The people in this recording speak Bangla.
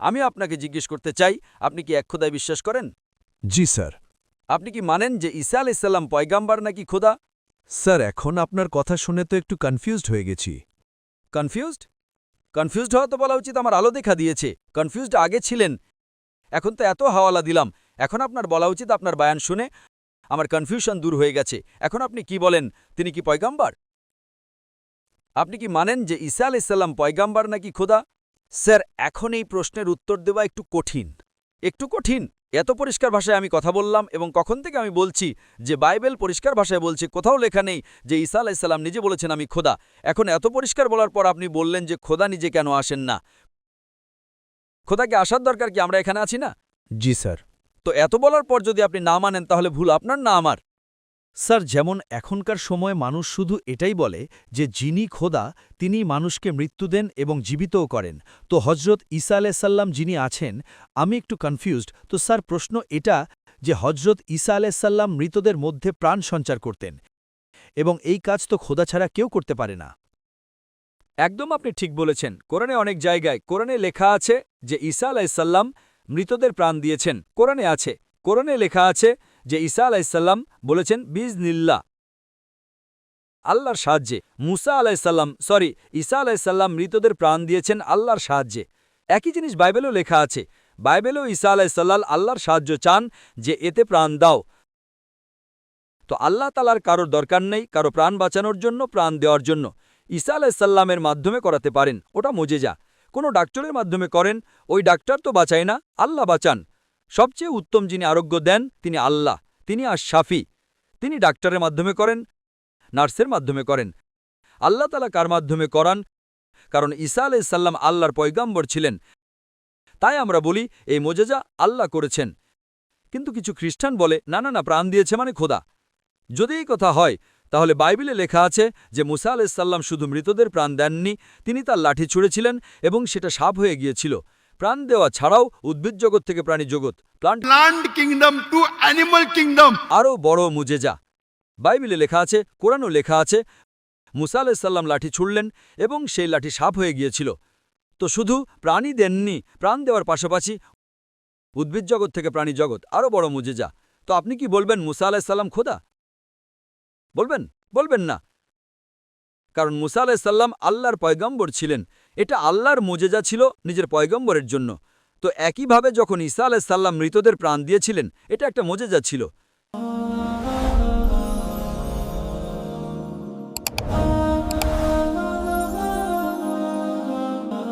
আমি আপনাকে জিজ্ঞেস করতে চাই আপনি কি এক খোদায় বিশ্বাস করেন? জি স্যার। আপনি কি মানেন যে ঈসা আলাইসাল্লাম পয়গাম্বার নাকি খোদা? স্যার এখন আপনার কথা শুনে তো একটু কনফিউজড হয়ে গেছি। কনফিউজড কনফিউজড হওয়া তো বলা উচিত আমার আলো দেখা দিয়েছে। কনফিউজড আগে ছিলেন। এখন তো এত হাওয়ালা দিলাম। এখন আপনার বলা উচিত আপনার বায়ান শুনে আমার কনফিউশন দূর হয়ে গেছে। এখন আপনি কি বলেন তিনি কি পয়গাম্বার? আপনি কি মানেন যে ঈসা আলাইসাল্লাম পয়গাম্বার নাকি খোদা? স্যার এখন এই প্রশ্নের উত্তর দেওয়া একটু কঠিন। একটু কঠিন? এত পরিষ্কার ভাষায় আমি কথা বললাম এবং কখন থেকে আমি বলছি যে বাইবেল পরিষ্কার ভাষায় বলছে কোথাও লেখা নেই যে ঈসা আলাইসাল্লাম নিজে বলেছেন আমি খোদা এখন এত পরিষ্কার বলার পর আপনি বললেন যে খোদা নিজে কেন আসেন না। খোদাকে আসার দরকার কি আমরা এখানে আছি না? জি স্যার। তো এত বলার পর যদি আপনি না মানেন তাহলে ভুল আপনার না আমার? স্যার, যেমন এখনকার সময় মানুষ শুধু এটাই বলে যে, যিনি খোদা তিনি মানুষকে মৃত্যু দেন এবং জীবিতও করেন। তো হজরত ঈসা আলাইসাল্লাম যিনি আছেন, আমি একটু কনফিউজড তো স্যার, প্রশ্ন এটা যে হজরত ঈসা আলাইসাল্লাম মৃতদের মধ্যে প্রাণ সঞ্চার করতেন এবং এই কাজ তো খোদা ছাড়া কেউ করতে পারে না। একদম আপনি ঠিক বলেছেন। কোরআনে অনেক জায়গায়, কোরআনে লেখা আছে যে, ঈসা আলাইসাল্লাম মৃতদের প্রাণ দিয়েছেন। কোরআনে আছে। কোরআনে লেখা আছে যে ঈসা আলাইসাল্লাম বলেছেন বিজ নিল্লা আল্লাহর সাহায্যে। মুসা আলাইসাল্লাম সরি, ঈসা আলাইসাল্লাম মৃতদের প্রাণ দিয়েছেন আল্লাহর সাহায্যে। একই জিনিস বাইবেলও লেখা আছে। বাইবেলও ঈসা আলাইসাল্লাল আল্লাহর সাহায্য চান যে এতে প্রাণ দাও। তো আল্লাহ তালার কারোর দরকার নেই, কারও প্রাণ বাঁচানোর জন্য, প্রাণ দেওয়ার জন্য। ঈসা আলাইসাল্লামের মাধ্যমে করাতে পারেন, ওটা মজেজা। কোনো ডাক্তারের মাধ্যমে করেন, ওই ডাক্তার তো বাঁচায় না, আল্লাহ বাঁচান। সবচেয়ে উত্তম যিনি আরোগ্য দেন, তিনি আল্লাহ। তিনি আর শাফি। তিনি ডাক্তারের মাধ্যমে করেন, নার্সের মাধ্যমে করেন। আল্লাহ তালা কার মাধ্যমে করান? কারণ ঈসা আলাইসাল্লাম আল্লাহর পয়গাম্বর ছিলেন। তাই আমরা বলি, এই মোজেজা আল্লাহ করেছেন। কিন্তু কিছু খ্রিস্টান বলে, না না না, প্রাণ দিয়েছে মানে খোদা। যদি এই কথা হয়, তাহলে বাইবেলে লেখা আছে যে মুসা আলাইসাল্লাম শুধু মৃতদের প্রাণ দেননি, তিনি তার লাঠি ছুঁড়েছিলেন এবং সেটা সাপ হয়ে গিয়েছিল। প্রাণ দেওয়া ছাড়াও উদ্ভিদ জগৎ থেকে প্রাণী জগৎ plant plant kingdom to animal kingdom. আরও বড় মুজেজা। বাইবেলে লেখা আছে কোরআনও লেখা আছে মুসা আলাইসাল্লাম লাঠি ছুড়লেন এবং সেই লাঠি সাপ হয়ে গিয়েছিল। তো শুধু প্রাণী দেননি প্রাণ দেওয়ার পাশাপাশি উদ্ভিদ জগৎ থেকে প্রাণী জগৎ আরও বড় মুজেজা। তো আপনি কি বলবেন মুসা আলাইসাল্লাম খোদা? বলবেন? বলবেন না। কারণ মুসা আলাইসাল্লাম আল্লাহর পয়গম্বর ছিলেন এটা আল্লাহর মোজেজা ছিল নিজের পয়গম্বরের জন্য। তো একইভাবে যখন ঈসা আলাইসাল্লাম মৃতদের প্রাণ দিয়েছিলেন, এটা একটা মোজেজা ছিল।